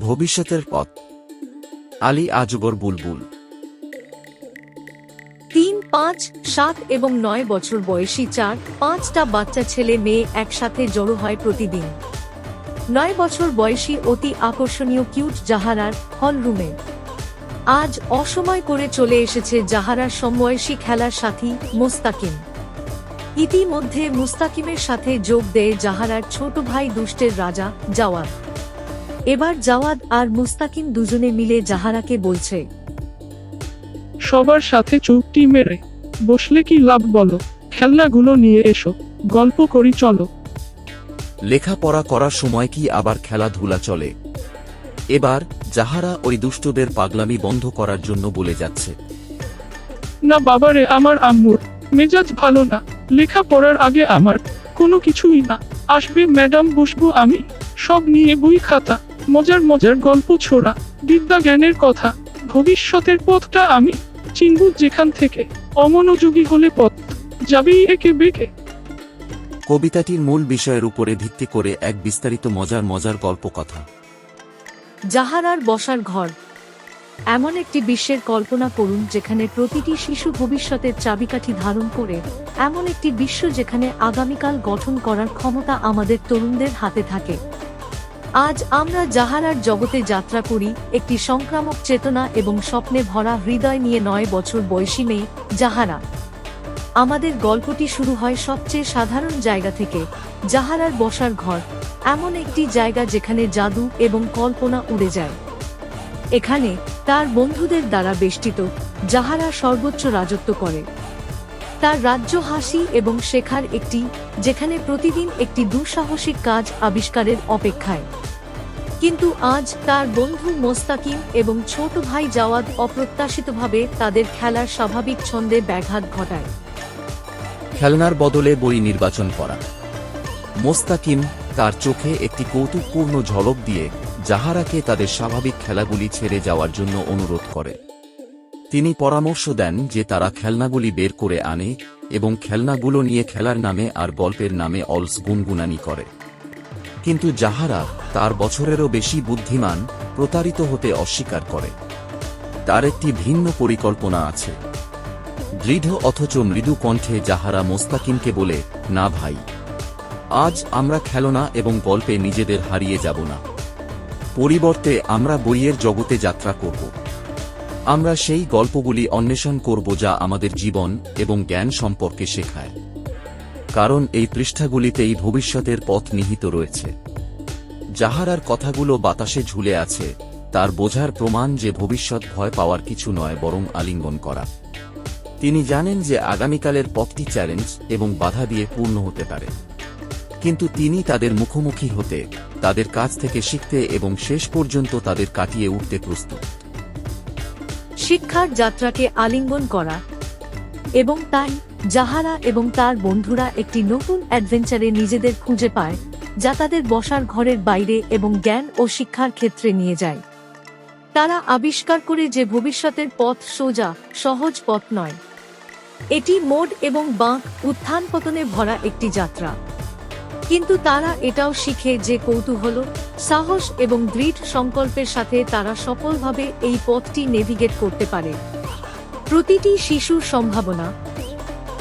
ভবিষ্যতের পথ। আলী আজগর বুলবুল। তিন, পাঁচ, সাত এবং নয় বছর বয়সী চার, পাঁচটা বাচ্চা ছেলে মেয়ে একসাথে জড়ো হয় প্রতিদিন। নয় বছর বয়সী অতি আকর্ষণীয় কিউট জাহারার হল রুমে আজ অসময় করে চলে এসেছে জাহারার সমবয়সী খেলার সাথী মোস্তাকিম। ইতিমধ্যে মুস্তাকিমের সাথে যোগ দেয় জাহারার ছোট ভাই দুষ্টের রাজা জাওয়াদ। এবার জাওয়াদ আর মুস্তাকিম দুজনে মিলে জাহারাকে বলছে সবার সাথে চুপটি মেরে বসলে কি লাভ বলো? খেলনাগুলো নিয়ে এসো গল্প করি চলো। লেখাপড়া করার সময় কি আবার খেলাধুলা চলে? এবার যাহারা ওই দুষ্টদের পাগলামি বন্ধ করার জন্য বলে যাচ্ছে না বাবারে আমার আম্মুর মেজাজ ভালো না লেখা পড়ার আগে আমার কোনো কিছুই না আসবে ম্যাডাম বসবো আমি সব নিয়ে বই খাতা মজার মজার গল্প ছোড়া বিদ্যা জ্ঞানের কথা ভবিষ্যতের পথটা আমি চিনব যেখান থেকে অমনোযোগী হলে পথ যাবেই একে বেঁকে। কবিতাটির মূল বিষয়ের উপরে ভিত্তি করে এক বিস্তারিত মজার মজার গল্প কথা জাহারার বসার ঘর। এমন একটি বিশ্বের কল্পনা করুন যেখানে প্রতিটি শিশু ভবিষ্যতের চাবিকাঠি ধারণ করে এমন একটি বিশ্ব যেখানে আগামীকাল গঠন করার ক্ষমতা আমাদের তরুণদের হাতে থাকে। আজ আমরা জাহারার জগতে যাত্রা করি, একটি সংক্রামক চেতনা এবং স্বপ্নে ভরা হৃদয় নিয়ে নয় বছর বয়সী মেয়ে জাহারা। আমাদের গল্পটি শুরু হয় সবচেয়ে সাধারণ জায়গা থেকে, জাহারার বসার ঘর, এমন একটি জায়গা যেখানে জাদু এবং কল্পনা উড়ে যায়। এখানে তার বন্ধুদের দ্বারা বেষ্টিত যাহারা সর্বোচ্চ রাজত্ব করে। তার রাজ্য হাসি এবং শেখার একটি, যেখানে প্রতিদিন একটি দুঃসাহসিক কাজ আবিষ্কারের অপেক্ষায়। কিন্তু আজ তার বন্ধু মোস্তাকিম এবং ছোট ভাই জাওয়াদ অপ্রত্যাশিতভাবে তাদের খেলার স্বাভাবিক ছন্দে ব্যাঘাত ঘটায়। খেলনার বদলে বই নির্বাচন করা। মোস্তাকিম তার চোখে একটি কৌতুকপূর্ণ ঝলক দিয়ে যাহারাকে তাদের স্বাভাবিক খেলাগুলি ছেড়ে যাওয়ার জন্য অনুরোধ করে। তিনি পরামর্শ দেন যে তারা খেলনাগুলি বের করে আনে এবং খেলনাগুলো নিয়ে খেলার নামে আর গল্পের নামে অলস গুনগুনানি করে। কিন্তু যাহারা তার বছরেরও বেশি বুদ্ধিমান, প্রতারিত হতে অস্বীকার করে। তার একটি ভিন্ন পরিকল্পনা আছে। দৃঢ় অথচ মৃদু কণ্ঠে যাহারা মোস্তাকিমকে বলে, না ভাই, আজ আমরা খেলনা এবং গল্পে নিজেদের হারিয়ে যাব না। পরিবর্তে আমরা বইয়ের জগতে যাত্রা করব। আমরা সেই গল্পগুলি অন্বেষণ করব যা আমাদের জীবন এবং জ্ঞান সম্পর্কে শেখায়। কারণ এই পৃষ্ঠাগুলিতেই ভবিষ্যতের পথ নিহিত রয়েছে। যাহারার কথাগুলো বাতাসে ঝুলে আছে, তার বোঝার প্রমাণ যে ভবিষ্যৎ ভয় পাওয়ার কিছু নয় বরং আলিঙ্গন করা। তিনি জানেন যে আগামীকালের পথটি চ্যালেঞ্জ এবং বাধা দিয়ে পূর্ণ হতে পারে। কিন্তু তিনি তাদের মুখোমুখি হতে, তাদের কাছ থেকে শিখতে এবং শেষ পর্যন্ত তাদের কাটিয়ে উঠতে প্রস্তুত। শিক্ষার যাত্রাকে আলিঙ্গন করা এবং তাই যাহারা এবং তার বন্ধুরা একটি নতুন অ্যাডভেঞ্চারে নিজেদের খুঁজে পায়, যা তাদের বসার ঘরের বাইরে এবং জ্ঞান ও শিক্ষার ক্ষেত্রে নিয়ে যায়। তারা আবিষ্কার করে যে ভবিষ্যতের পথ সোজা, সহজ পথ নয়। এটি মোড এবং বাঁক উত্থান পতনে ভরা একটি যাত্রা। কিন্তু তারা এটাও শিখে যে কৌতূহল, সাহস এবং দৃঢ় সংকল্পের সাথে তারা সফলভাবে এই পথটি নেভিগেট করতে পারে। প্রতিটি শিশুর সম্ভাবনা।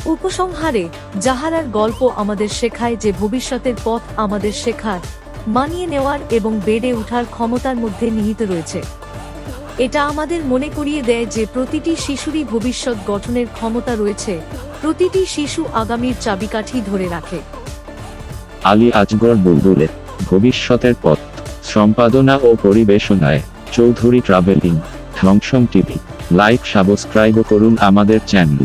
উপসংহারে যাহারার গল্প আমাদের শেখায় যে ভবিষ্যতের পথ আমাদের শেখার, মানিয়ে নেওয়ার এবং বেড়ে ওঠার ক্ষমতার মধ্যে নিহিত রয়েছে। এটা আমাদের মনে করিয়ে দেয় যে প্রতিটি শিশুরই ভবিষ্যৎ গঠনের ক্ষমতা রয়েছে, প্রতিটি শিশু আগামীর চাবিকাঠি ধরে রাখে। আলী আজগর বুলবুলের ভবিষ্যতের পথ, সম্পাদনা ও পরিবেশনায়, চৌধুরী ট্রাভেলিং, ধ্বংসম টিভি, লাইক, সাবস্ক্রাইব করুন আমাদের চ্যানেল